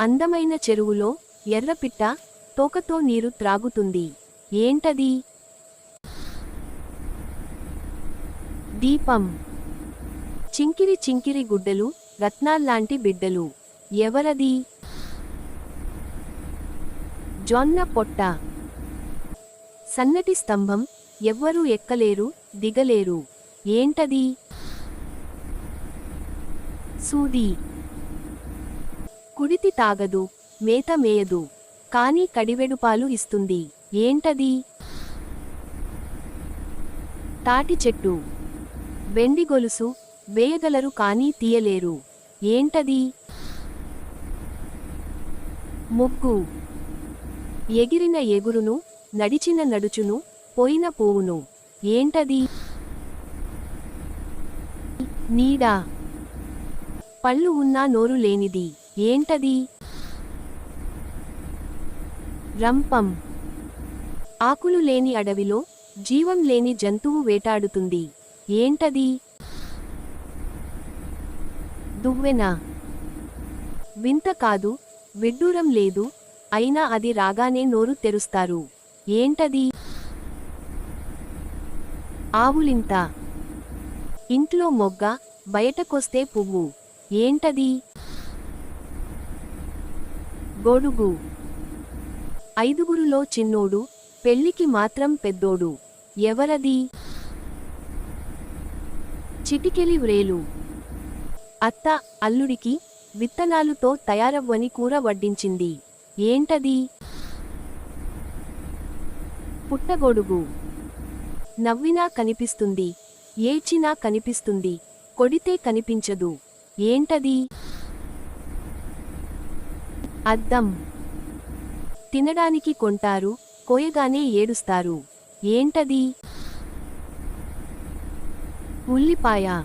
అందమైన చెరువులో ఎర్రపిట్ట తోకతో నీరు త్రాగుతుంది. ఏంటది? దీపం. చింకిరి చింకిరి గుడ్డలు రత్నాల్లాంటి బిడ్డలు. ఎవరది? జొన్న పొట్ట. సన్నటి స్తంభం ఎవ్వరూ ఎక్కలేరు దిగలేరు. ఏంటది? సూది. కుడితి తాగదు మేత మేయదు. కాని కడివెడుపాలు ఇస్తుంది. ఏంటది? తాటి చెట్టు. వెండి గొలుసు వేయగలరు కానీ తీయలేరు. ఏంటది? ముగ్గు. ఎగిరిన ఎగురును నడిచిన నడుచును పోయిన పోవును. ఏంటది? నీడ. పళ్ళు ఉన్నా నోరు లేనిది. ఏంటది? రంపం. ఆకులు లేని అడవిలో జీవం లేని జంతువు వేటాడుతుంది. ఏంటది? దువ్వెన. వింత కాదు విడ్డూరం లేదు అయినా అది రాగానే నోరు తెరుస్తారు. ఏంటది? ఆవులింత. ఇంట్లో మొగ్గ బయటకొస్తే పువ్వు. ఏంటది? గొడుగు ఐదుగురులో చిన్నోడు పెళ్ళికి మాత్రం పెద్దోడు. ఎవరది? చిటికెలి వ్రేలు. అత్త అల్లుడికి విత్తనాలుతో తయారవ్వని కూర వడ్డించింది. ఏంటది? పుట్టగొడుగు. నవ్వినా కనిపిస్తుంది ఏడ్చినా కనిపిస్తుంది కొడితే కనిపించదు. ఏంటది? అద్దం. తినడానికి కొంటారు కోయగానే ఏడుస్తారు. ఏంటది? ఉల్లిపాయ.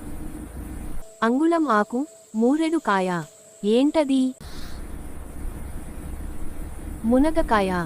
అంగుళం ఆకు మూరెడు కాయ. ఏంటది? మునగకాయ.